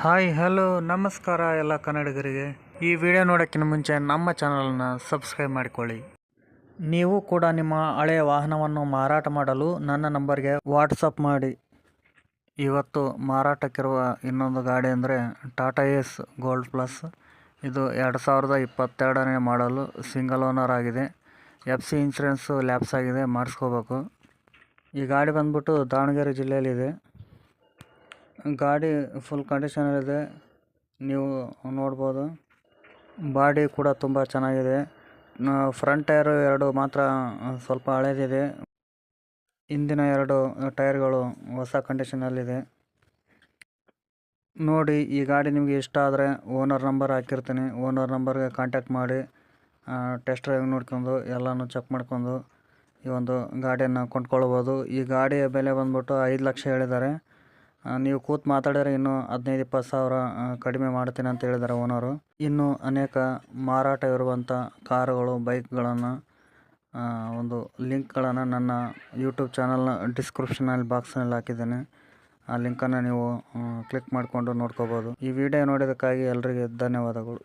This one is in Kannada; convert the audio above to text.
ಹಾಯ್, ಹಲೋ, ನಮಸ್ಕಾರ ಎಲ್ಲ ಕನ್ನಡಿಗರಿಗೆ. ಈ ವಿಡಿಯೋ ನೋಡೋಕ್ಕಿಂತ ಮುಂಚೆ ನಮ್ಮ ಚಾನಲನ್ನು ಸಬ್ಸ್ಕ್ರೈಬ್ ಮಾಡಿಕೊಳ್ಳಿ. ನೀವು ಕೂಡ ನಿಮ್ಮ ಹಳೆಯ ವಾಹನವನ್ನು ಮಾರಾಟ ಮಾಡಲು ನನ್ನ ನಂಬರ್ಗೆ ವಾಟ್ಸಪ್ ಮಾಡಿ. ಇವತ್ತು ಮಾರಾಟಕ್ಕಿರುವ ಇನ್ನೊಂದು ಗಾಡಿ ಅಂದರೆ ಟಾಟಾ ಎಸ್ ಗೋಲ್ಡ್ ಪ್ಲಸ್ ಇದು ಎರಡು ಸಾವಿರದ ಇಪ್ಪತ್ತೆರಡನೇ ಮಾಡಲು ಸಿಂಗಲ್ ಓನರ್ ಆಗಿದೆ. ಎಫ್ ಸಿ ಇನ್ಸೂರೆನ್ಸು ಲ್ಯಾಪ್ಸ್ ಆಗಿದೆ, ಮಾಡಿಸ್ಕೋಬೇಕು. ಈ ಗಾಡಿ ಬಂದ್ಬಿಟ್ಟು ದಾವಣಗೆರೆ ಜಿಲ್ಲೆಯಲ್ಲಿದೆ. ಗಾಡಿ ಫುಲ್ ಕಂಡೀಷನಲ್ಲಿದೆ ನೀವು ನೋಡ್ಬೋದು. ಬಾಡಿ ಕೂಡ ತುಂಬ ಚೆನ್ನಾಗಿದೆ. ಫ್ರಂಟ್ ಟೈರು ಎರಡು ಮಾತ್ರ ಸ್ವಲ್ಪ ಹಳೇದಿದೆ. ಹಿಂದಿನ ಎರಡು ಟೈರ್ಗಳು ಹೊಸ ಕಂಡೀಷನಲ್ಲಿದೆ ನೋಡಿ, ಈ ಗಾಡಿ ನಿಮಗೆ ಇಷ್ಟ ಆದರೆ ಓನರ್ ನಂಬರ್ ಹಾಕಿರ್ತೀನಿ. ಓನರ್ ನಂಬರ್ಗೆ ಕಾಂಟ್ಯಾಕ್ಟ್ ಮಾಡಿ ಟೆಸ್ಟ್ ಡ್ರೈವ್ ನೋಡ್ಕೊಂಡು ಎಲ್ಲನೂ ಚೆಕ್ ಮಾಡ್ಕೊಂಡು ಈ ಒಂದು ಗಾಡಿಯನ್ನು ಕೊಂಡ್ಕೊಳ್ಬೋದು. ಈ ಗಾಡಿಯ ಬೆಲೆ ಬಂದ್ಬಿಟ್ಟು ಐದು ಲಕ್ಷ ಹೇಳಿದ್ದಾರೆ. ನೀವು ಕೂತು ಮಾತಾಡಿದ್ರೆ ಇನ್ನೂ ಹದಿನೈದು, ಇಪ್ಪತ್ತು ಸಾವಿರ ಕಡಿಮೆ ಮಾಡ್ತೀನಿ ಅಂತ ಹೇಳಿದ್ದಾರೆ ಓನರು. ಇನ್ನು ಅನೇಕ ಮಾರಾಟ ಇರುವಂಥ ಕಾರುಗಳು, ಬೈಕ್ಗಳನ್ನು ಒಂದು ಲಿಂಕ್ಗಳನ್ನು ನನ್ನ ಯೂಟ್ಯೂಬ್ ಚಾನಲ್ನ ಡಿಸ್ಕ್ರಿಪ್ಷನಲ್ಲಿ ಬಾಕ್ಸ್ನಲ್ಲಿ ಹಾಕಿದ್ದೇನೆ. ಆ ಲಿಂಕನ್ನು ನೀವು ಕ್ಲಿಕ್ ಮಾಡಿಕೊಂಡು ನೋಡ್ಕೋಬೋದು. ಈ ವಿಡಿಯೋ ನೋಡಿದ್ದಕ್ಕಾಗಿ ಎಲ್ರಿಗೆ ಧನ್ಯವಾದಗಳು.